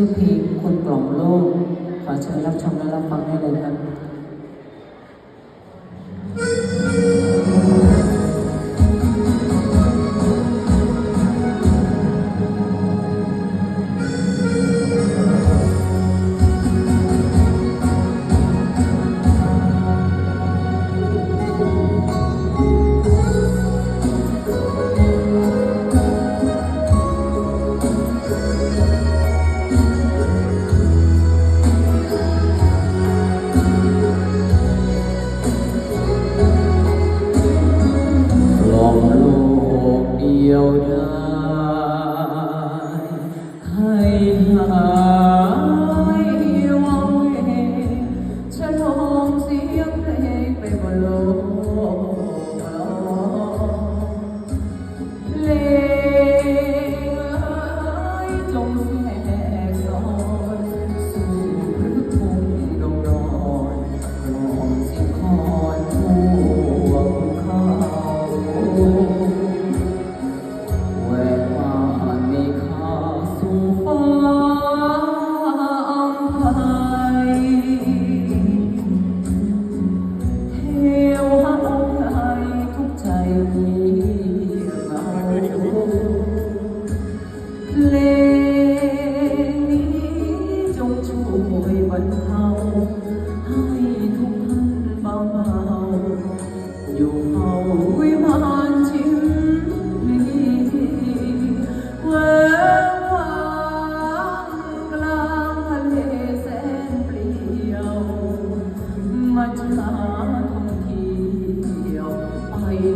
ชื่อเพลงคนกล่อมโลก ขอเชิญรับชมและรับฟังได้เลยครับ 有的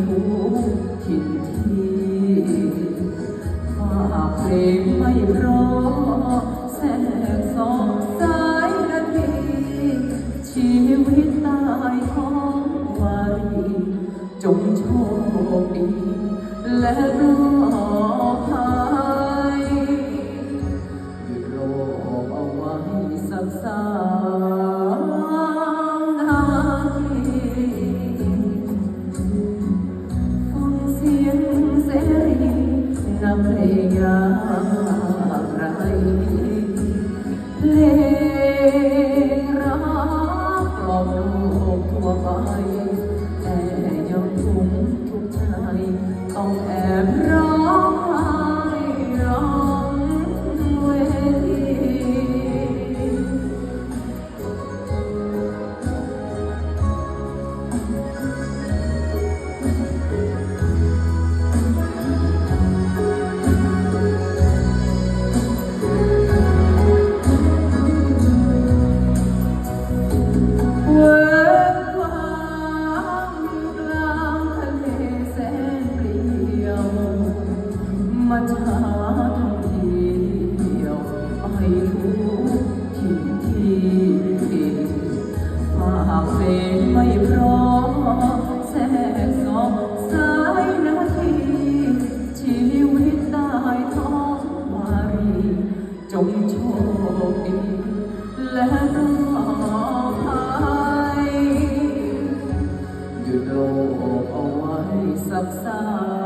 ทุกทินทีข้าเพลงไม่ราแสงสองสายนาทีชีวิตตายของวาจงโชคดีและรอภัยรอเอาไว้สักสาย ซับซ้อ